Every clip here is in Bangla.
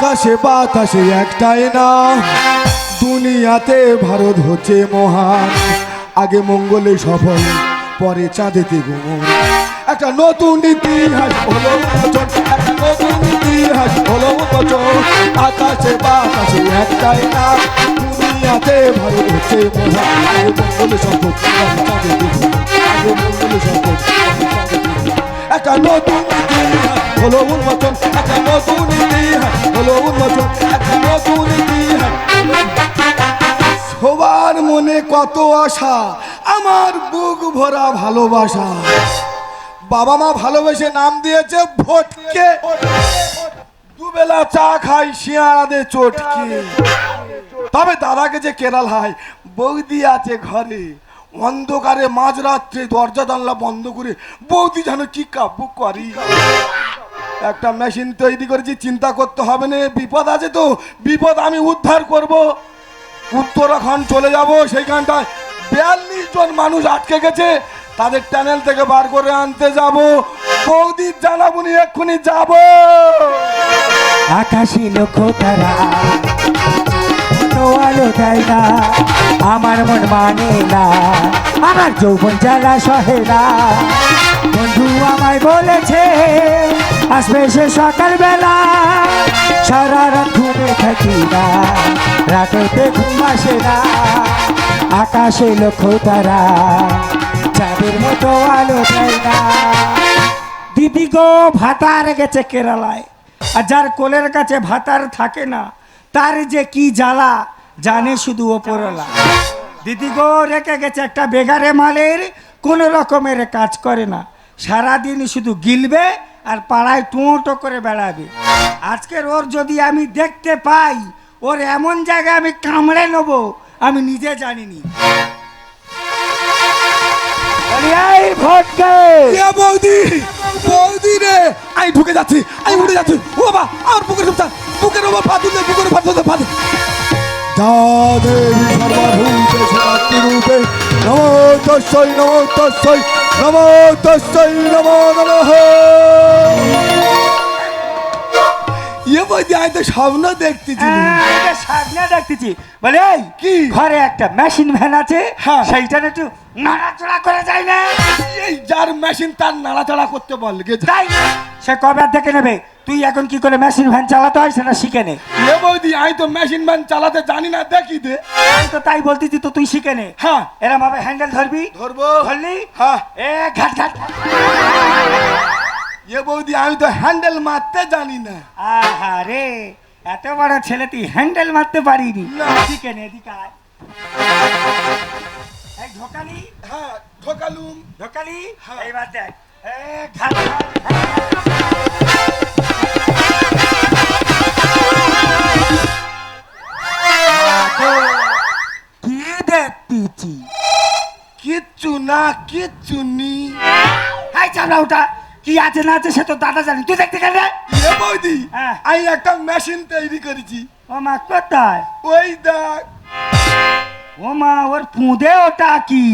আকাশে বাতাসে একটাই না দুনিয়াতে ভারত হচ্ছে মহান। আগে মঙ্গলে সফল, পরে চাঁদেতে গুমন। একটা নতুন ইতিহাস হলো নতুন ইতিহাস হলো আকাশে বাতাসে একটাই না দুনিয়াতে ভারত হচ্ছে মহান। আগে মঙ্গলে সফল, পরে চাঁদেতে গুমন। আগে মঙ্গলে সফল একটা নতুন ইতিহাস হলো উন্মোচন একটা নতুন আশা আমার বুক ভরা ভালোবাসা। বাবা মা ভালোবেসে নাম দিয়েছে ভটকে। দুবেলা চা খাই শিয়ারাদের চটকে। তবে দাদাকে যে কেরাল হয়, বৌদি আছে ঘরে। অন্ধকারে মাঝরাত্রে দরজা জানলা বন্ধ করে বৌদি যেন কি কাব্য করি। একটা মেশিন তৈরি করেছি, চিন্তা করতে হবে না, বিপদ আছে তো, বিপদ আমি উদ্ধার করব। উত্তরাখণ্ড চলে যাব, সেইখানটায় বিয়াল্লিশ জন মানুষ আটকে গেছে, তাদের টানেল থেকে বার করে আনতে যাব। বৌদির জানাবুনি এক্ষুনি যাব। আকাশি লক্ষ্য তারা না, আমার মন মানে না, আমার যৌবন জ্বালা সহে না। বন্ধু আমায় বলেছে, আসবে সে সকালবেলা, সারা রাত ঘুমে থাকি না, রাতেতে ঘুম আসে না। আকাশে লক্ষ্য তারা, চাঁদের মতো আলো দেয় না। দিদি গো, ভাতার গেছে কেরালায়, আর যার কোলের কাছে ভাতার থাকে না, তার যে কি জ্বালা, জানে শুধু ওপরলা দিদি গো, রেখে গেছে একটা বেগারে মালের, কোনো রকমের কাজ করে না। সারাদিন শুধু গিলবে আর পাড়ায় টুঁটো করে বেড়াবে। আজকের ওর যদি আমি দেখতে পাই, ওর এমন জায়গায় আমি কামড়ে নেব আমি নিজে জানিনি। বৌদি বৌদি রে! আমি ঢুকে যাচ্ছি আমি উঠে যাচ্ছি। ও বাবা আর বুকের সব বুকের ওপর দিলে বুকের দিলে যা দেবী সর্বভূতে সমাপ্তিরূপে নমো তস্যৈ নমো তস্যৈ নমো তস্যৈ নমো নমঃ। বৌদি আমি তো স্বপ্ন দেখতেছি। হ্যাঁ, দেখতেছি। বলে এই কি? ঘরে একটা মেশিন ভ্যান আছে হ্যাঁ। সেইটার একটু নাড়াচড়া করে যায় না। এই যার মেশিন তার নাড়াচাড়া করতে বল তাই সে কবে দেখে নেবে? তুই এখন কি করে মেশিন ভ্যান চালাতে হয় সেটা শিখে নে। এ বৌদি আমি তো মেশিন ম্যান চালাতে জানি না দেখি দে। আমি তো তাই বলতেছি তো তুই শিখে নে। হ্যাঁ। এরম ভাবে হ্যান্ডেল ধরবি? ধরবো। ধরলি? হ্যাঁ। এ ঘাট ঘাট। এ বৌদি আমি তো হ্যান্ডেল মারতে জানি না আহা রে এত বড় ছেলে তুই হ্যান্ডেল মারতে পারিনি। শিখে নে এদিকে আয়। এই ঢোকালি হ্যাঁ ঠকালুম ঢোকালি। এইবার দেখ এ ঘাট। কি দেখতেছি কিচ্ছু না কিচ্ছু নি এই চামড়া ওটা কি আছে না আছে সে তো দাদা জানি। তুই দেখতে গেলে? এ বৌদি হ্যাঁ। আমি একটা মেশিন তৈরি করেছি। ও মা কোথায়? ওই দেখ। ও মা ওর পুঁদে ওটা কি?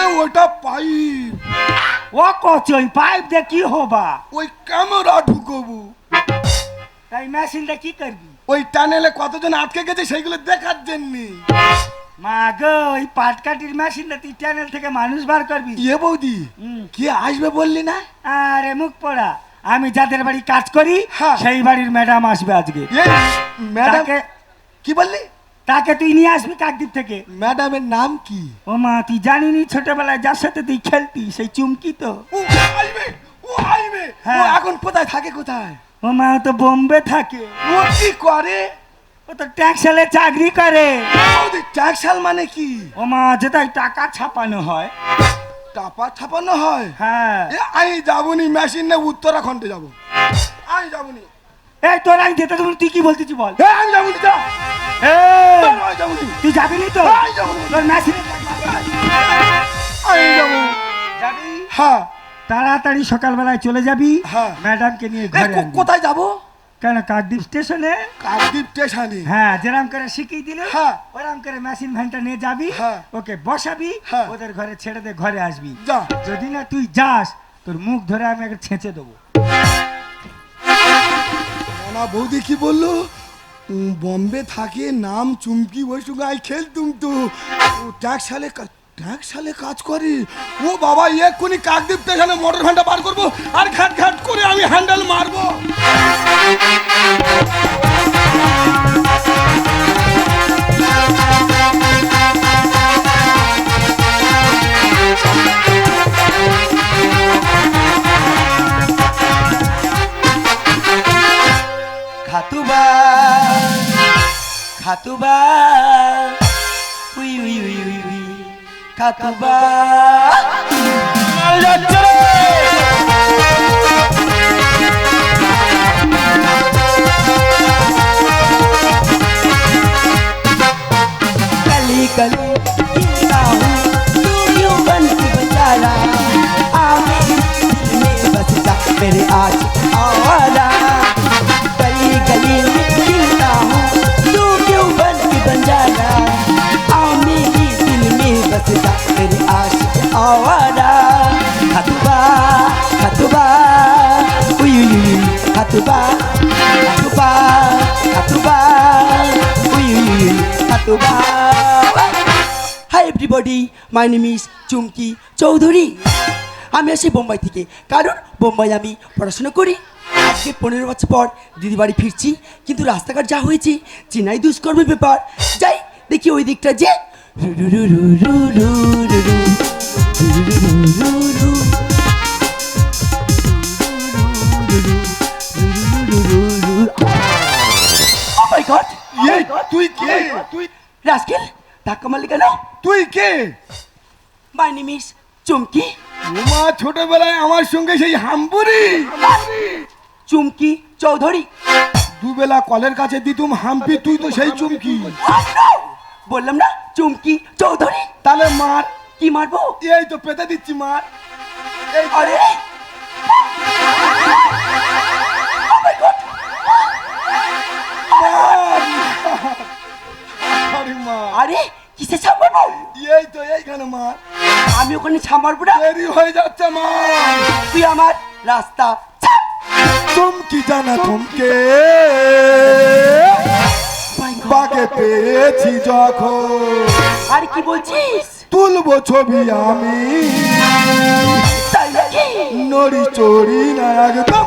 ওই ওটা পাইপ ও কচই পাইপ দিয়ে কি হবা? ওই ক্যামেরা ঢুকবো। তাই মেশিনটা কি করবি? ওই টানেলে কতজন আটকে গেছে সেইগুলো দেখার জন্যে। মা গো ওই পাটকাটির মেশিনটা তুই চ্যানেল থেকে মানুষ বার করবি। এ বৌদি। কে আসবে বললি না? আরে মুখ পড়া আমি যাদের বাড়ি কাজ করি। সেই বাড়ির ম্যাডাম আসবে আজকে। এ ম্যাডাম কি বললি? তাকে তুই নিয়ে আসবি কাকদ্বীপ থেকে। ম্যাডামের নাম কি? ও মা তুই জানিনি ছোটবেলায় যার সাথে তুই খেলতি সেই চুমকি তো। ও আসবে ও আসবে। ও হ্যাঁ। এখন কোথায় থাকে কোথায়? ও মা তো বোম্বে থাকে। ও কি করে? তো ট্যাক্সেলে চাকরি করে। ট্যাক্সাল মানে কি? ও মা যেটাই টাকা ছাপানো হয়। টাপা ছাপানো হয়? হ্যাঁ। আমি যাবনি মেশিন নিয়ে উত্তরাখণ্ডে যাব। আমি যাবনি। এই তোর আমি যেতে তুমি তুই কি বলতেছি বল? আমি যাবনি যা। তুই যাবি নি তো। তোর মেশিনে আমি যাব। যাবি? হ্যাঁ। তাড়াতাড়ি সকালবেলায় চলে যাবি। হ্যাঁ। ম্যাডামকে নিয়ে। কোথায় যাব? কেন কাকদ্বীপ স্টেশনে কাকদ্বীপ স্টেশনে হ্যাঁ যেরাম করে শিখিয়ে দিলে হ্যাঁ। ওরাম করে মেশিন ভ্যানটা নিয়ে যাবি হ্যাঁ। ওকে বসাবি হ্যাঁ। ওদের ঘরে ছেড়ে দে ঘরে আসবি। যদি না তুই যাস তোর মুখ ধরে আমি একটা ছেঁচে দেবো। না বৌদি কি বলল? বম্বে থাকে নাম চুমকি সঙ্গে আই খেলতুম তো ট্যাক্স সালে ট্যাক্স সালে কাজ করে। ও বাবা, এক্ষুনি কাকদ্বীপ স্টেশনে মোটর ঘণ্টা বার করব আর ঘাট ঘাট করে আমি হ্যান্ডেল মারবো। খাতুবা খাতুবা we we we we we. খাতুবা everybody my miss Chumki Chowdhury আমি আসি বোম্বাই থেকে। কারণ বোম্বাই আমি পড়াশোনা করি। আজকে পনেরো বছর পর দিদি বাড়ি ফিরছি। কিন্তু রাস্তাঘাট যা হয়েছে চেনাই দুষ্কর্মের ব্যাপার। যাই দেখি ওই দিকটা যে। oh oh রাজকেল ধাক্কা মারলি কেন তুই কে? My name is Chumki Uma ছোটবেলায় আমার সঙ্গে সেই হাম্পুরি চুমকি চৌধুরী দুবেলা কলের কাছে দিতুম হাম্পি তুই তো সেই চুমকি। বললাম না চুমকি চৌধুরী। তাহলে মার। কি মারবো? এই তো পেতে দিচ্ছি মার। আরে! মা। আরে কিসে ছাপাবো এই তো এইখানে মার আমি ওখানে ছামারবো না দেরি হয়ে যাচ্ছে মা। তুই আমার রাস্তা ছাপ। চুমকি জানা My বাগে পেয়েছি যখন। আরে কি বলছিস? তুলবো ছবি আমি। তাই নাকি? নড়ি চড়ি না একদম।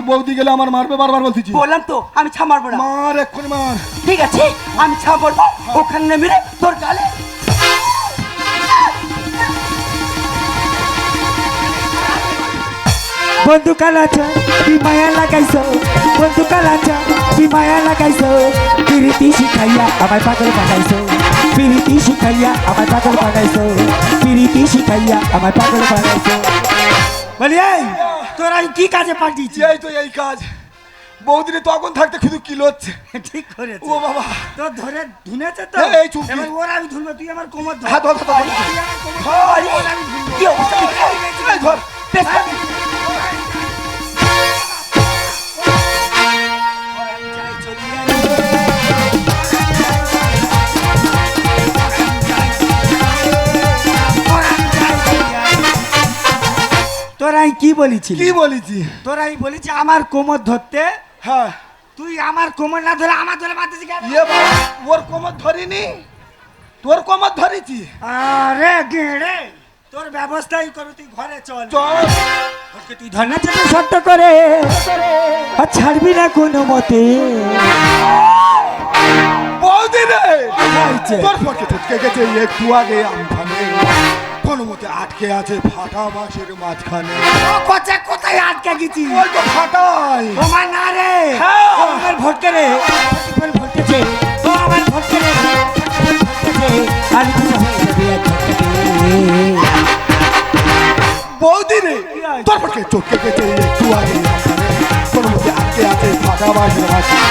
মার বৌদি গেলে আমার মারবে বারবার বলতেছি। বললাম তো আমি ছামারবো না। মার এক্ষুনি মার। ঠিক আছে আমি ছামারবো ওখানে নেমে রে তোর গালে। বন্ধু কালাচা কি মায়া লাগাইছো। বন্ধু কালাচা কি মায়া লাগাইছো। পিরিতি শিখাইয়া আমায় পাগল বানাইছো। পিরিতি শিখাইয়া আমায় পাগল বানাইছো। পিরিতি শিখাইয়া আমায় পাগল বানাইছো। বলি এই! তোরা কি কাজে পাঠিয়েছি এই তো এই কাজ বৌদিনে তখন থাকতে শুধু কিলো হচ্ছে ঠিক করে ও বাবা তো ধরে ধুনেছে তো এই, চুপ এবার ওর আমি ধুনবো তুই আমার কোমর ধর হ্যাঁ ধর ধর ধর, ধর। ধর ধর। ধর আমি কি বলেছিলি? কি বলেছি? তোরা আমি বলেছি আমার কোমর ধরতে। হ্যাঁ। তুই আমার কোমর না ধরে আমার ধরে মারতেছি কেন? ইয়ে ওর কোমর ধরিনি। তোর কোমর ধরেছি। আরে গেড়ে তোর ব্যবস্থাই করো তুই ঘরে চল। চল। তুই ধর্না চেপে শক্ত করে আর ছাড়বি না কোনো মতে। বৌদি রে? তোর ফটকে টুটকে গেছে একটু আগে আমফানে কোনো মতে আটকে আছে ফাটা বাঁশের মাঝখানে। কোচে কোথায় আটকে গেছি? ওই তো ফাটাই তোমার না রে। হ্যাঁ। আমার ভটকে রে। ও আমার ভটকে রে। বৌদি রে তোর গেছে একটু আগে। কোনো মতে আটকে আছে ফাটা বাঁশের মাঝখানে।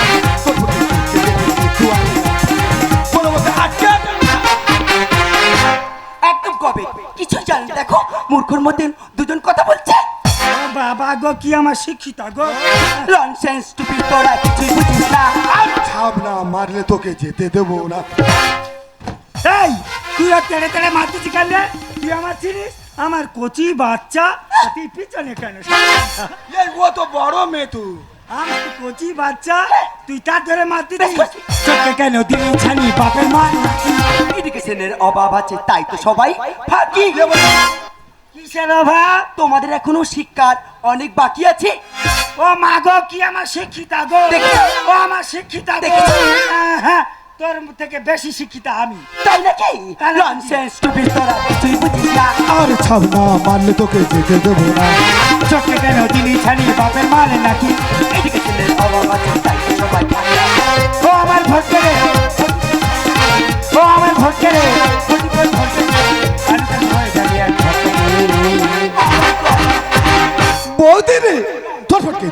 কি আমার শিক্ষিতা গো? লনসেন্স টুপি তোরা কিছুই বুঝিস না। ছাপ না মারলে তোকে যেতে দেবো না। এই তুই আর তেড়ে তেড়ে কেন? রে? তুই আমার চিনিস? আমার কচি বাচ্চা তুই পিছনে কেন এই ও তো বড় মেয়ে তুই আমার কচি বাচ্চা তুই তার ধরে মারতেছিস চোখে কেন দিলি ছানি বাপের মান? এডুকেশনের অভাব আছে তাই তো সবাই ফাঁকি। কিসের অভাব? তোমাদের এখনও শিক্ষার অনেক বাকি আছে। ও মা গো কি আমার শিক্ষিতা গো? ও আমার শিক্ষিতা গো। দেখেছ? হ্যাঁ, হ্যাঁ তোর থেকে বেশি শিক্ষিতা আমি। তাই নাকি? লনসেন্স টুপি তোরা কিছুই বুঝিস না। আর ছাপ না মারলে তোকে যেতে দেবো না। চোখে কেন দিলি ছানি বাপের মানে নাকি? এডুকেশনের অভাব আছে তাই তো সবাই ও আমার ভটকে রে ও আমার ভটকে রে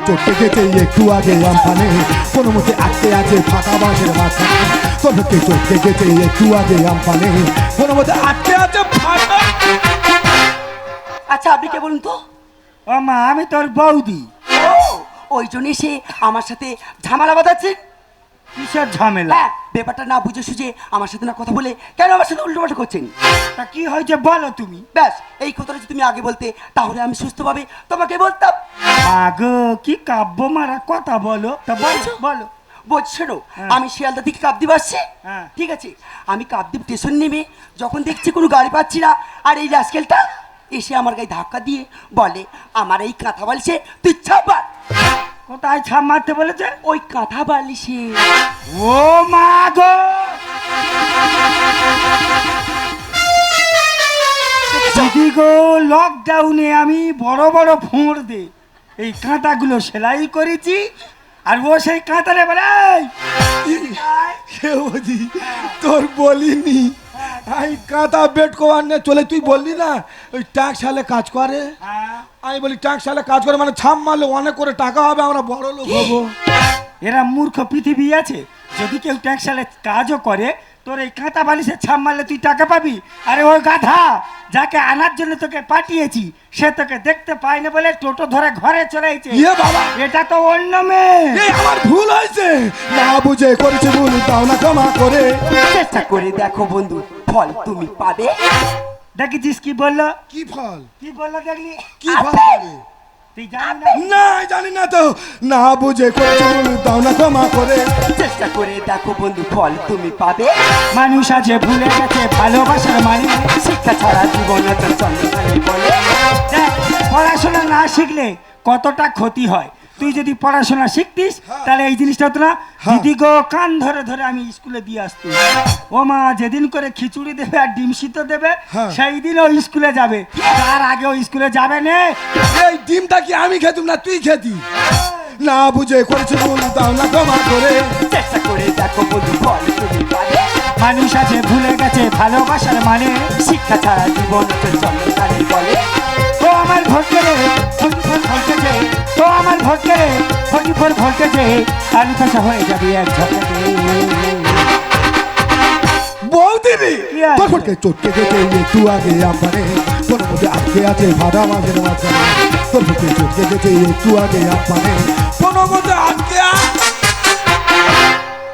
চটকে গেছে একটু আগে আমফানে। কোনো মতে আটকে আছে ফাঁকা বাঁশের মাঝখানে কোনো ফটকে চোটে গেছে একটু আগে আমফানে। কোনো মতে আটকে আছে ফাঁকা। আচ্ছা আপনি কে বলুন তো? ও মা আমি তোর বৌদি। ও ওই জন্য সে আমার সাথে ঝামেলা বাঁধাচ্ছেন কিসের ঝামেলা? হ্যাঁ ব্যাপারটা না বুঝে সুঝে আমার সাথে না কথা বলে কেন আমার সাথে উল্টো করছেন? তা কি হয়েছে বলো তুমি? ব্যাস এই কথাটা যদি তুমি আগে বলতে তাহলে আমি সুস্থভাবে তোমাকে বলতাম। আগো কি কাব্য মারা কথা বলো? তা বলো বলো। বলছো না, হ্যাঁ। আমি শিয়ালদা থেকে কাপদ্বীপ আসছি হ্যাঁ। ঠিক আছে আমি কাপদ্বীপ স্টেশন নেমে যখন দেখছি কোনো গাড়ি পাচ্ছি না আর এই রাস্কেলটা এসে আমার গায়ে ধাক্কা দিয়ে বলে আমার এই কাঁথা বালিশে তুই ছাপা। কোথায় ছাপ মারতে বলেছে? ওই কাঁথা বালিশে। ও মা গো! দিদি গো লকডাউনে আমি বড় বড় ফোঁড় দে। এই কাঁটাগুলো সেলাই করেছি আর ও সেই কাঁটারে বলে "এই, কে বৌদি তোর বলিনি। আমি কাঁথা বেড কোয়ার নিয়ে চলে তুই বললি না? ওই ট্যাক্স সালে কাজ করে। হ্যাঁ, আমি বলি ট্যাক্স সালে কাজ করে মানে ছাপ মারলে অনেক করে টাকা হবে আমরা বড় লোক হব। এরা মূর্খ পৃথিবী আছে। যদি কেউ ট্যাক্স ট্যাক্সালে কাজও করে তোর এই কাঁটা বালিশে ছাপ মারলে তুই টাকা পাবি? আরে ওই গাধা যাকে আনার জন্য তোকে পাঠিয়েছি সে তোকে দেখতে পায় না বলে টোটো ধরে ঘরে চলে এসেছে। ইয়ে বাবা! এটা তো অন্য মেয়ে। এই আমার ভুল হয়েছে। না বুঝে করেছে ভুল তাও না ক্ষমা করে। চেষ্টা করে দেখো বন্ধু ফল তুমি পাবে? দেখেছিস কি বলল? কি ফল? কি বলল দেখলি? কি ফল। পাবে? না? জানি না তো। না বুঝে দাও না ক্ষমা করে। চেষ্টা করে দেখো বন্ধু ফল তুমি পাবে। মানুষ আছে ভুলে গেছে ভালোবাসার মানে শিক্ষা ছাড়া জীবন তো চলে পড়াশোনা না শিখলে কতটা ক্ষতি হয়? তুই যদি পড়াশোনা শিখতিস তাহলে এই জিনিসটা হতো না হ্যাঁ। দিদি গো কান ধরে ধরে আমি স্কুলে দিয়ে আসতাম। ও মা যেদিন করে খিচুড়ি দেবে আর ডিম সিদ্ধ দেবে হ্যাঁ। সেই দিন ও স্কুলে যাবে। তার আগে ও স্কুলে যাবে না। এই ডিমটা কি আমি খেতুম না তুই খেতি? না বুঝে করেছে ভুল তাও না ক্ষমা করে। চেষ্টা করে দেখো বন্ধু ফল তুমি মানুষ আছে ভুলে গেছে ভালোবাসার মানে। শিক্ষা ছাড়া জীবন চন্দ্রখানি বলে। ও আমার ভোটকে ভোটকে রে ফোর্টি ফোর ভোল্টেজে আলু কাঁচা হয়ে যাবে এক ঝটকে বৌদি রে কি তোর ফটকে চটকে গেছে একটু আগে আমফানে তোর মধ্যে আটকে আছে ভাড়া মাঝের মাঝখানে তোর ফটকে চটকে গেছে একটু আগে আমফানে কোনো মধ্যে আটকে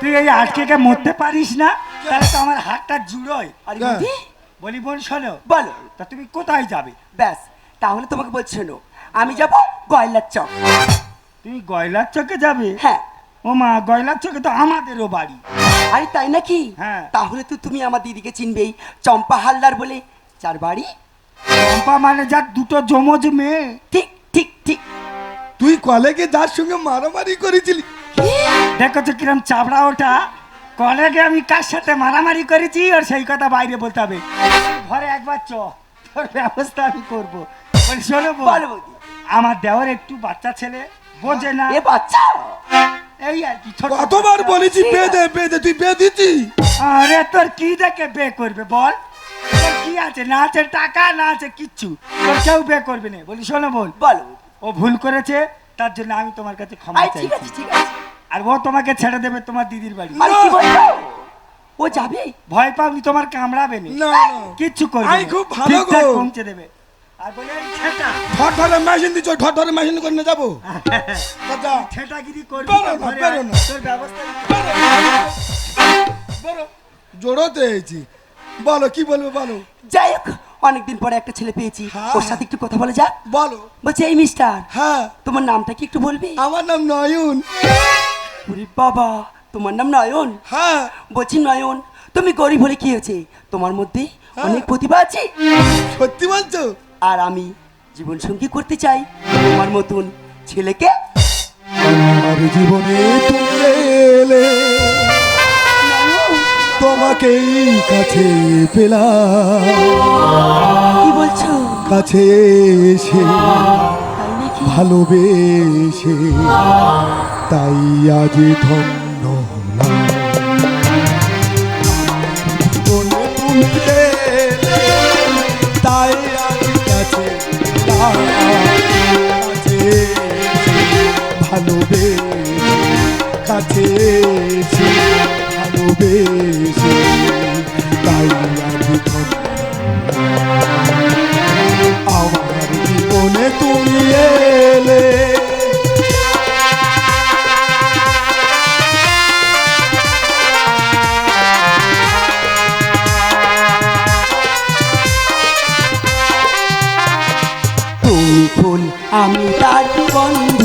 তুই এই আটকে মরতে পারিস না তাহলে তো আমার হাতটা জুড়োয়। আরে হ্যাঁ। বলি বোন শোনো বলো। তা তুমি কোথায় যাবে? ব্যাস তাহলে তোমাকে বলছো না আমি যাব গয়লার চক। তুমি গয়লার চকে যাবে? হ্যাঁ। ও মা গয়লার চকে তো আমাদেরও বাড়ি। আরে তাই নাকি? হ্যাঁ। তাহলে তো তুমি আমার দিদিকে চিনবেই। চম্পা হালদার বলে চার বাড়ি? চম্পা মানে যার দুটো জমজ মেয়ে। ঠিক ঠিক ঠিক। তুই কলেজে যার সঙ্গে মারামারি করেছিলি? দেখো তো কিরম চাবড়া ওটা। কলেজে আমি কার সাথে মারামারি করেছি আর সেই কথা বাইরে বলতে হবে। ঘরে একবার চ তোর ব্যবস্থা আমি করব। শোনো বউ, বলো বৌদি। আমার দেওয়ার একটু বাচ্চা ছেলে বোঝে না। এ বাচ্চা? এই আর কি ছোট কতবার। বলেছি বেঁধে বেঁধে তুই বেঁধেছি। আরে তোর কি দেখে বে করবে বল। তোর কি আছে? না আছে টাকা না আছে কিচ্ছু। তোর কেউ বে করবে না। বলি শোনো বল। বলো। ও ভুল করেছে তার জন্য আমি তোমার কাছে ক্ষমা চাই ঠিক আছে ঠিক আছে। আর ও তোমাকে ছেড়ে দেবে তোমার দিদির বাড়ি। আর কি বলছো? ও যাবে? ভয় পাওনি তোমার কামড়াবে না। না না। কিচ্ছু করবে আমি খুব ভালো গো। পৌঁছে দেবে। আর বলে এই ছেটা ঠট ঠটে মেশিন দিচ্ছ ঠট ঠটে মেশিন করে নিয়ে যাব। ছেটাগিরি করবি বেরো না, ঘরে বেরো আয়। না। তোর ব্যবস্থা বলো জোড়োতে হয়েছি বলো কি বলব বলো। যাই হোক অনেকদিন পরে একটা ছেলে পেয়েছি। হ্যাঁ। ওর সাথে একটু কথা বলে যাক বলো। বলছে এই মিস্টার হ্যাঁ। তোমার নামটা কি একটু বলবি? আমার নাম নয়ন। ওরে বাবা তোমার নাম নয়ন? হ্যাঁ। বলছি নয়ন তুমি গরিব হলে কি হয়েছে? তোমার মধ্যে হ্যাঁ। অনেক প্রতিভা আছে? সত্যি বলছো? আর আমি জীবন সঙ্গী করতে চাই তোমার মতন ছেলেকে। আমার জীবনে তুমি এলে তোমাকেই কাছে পেলাম। কি বলছো? কাছে এসে তাই নাকি? ভালোবেসে তাই আজ ধন্য হলাম। তুমি ফুল আমি তার বন্ধ।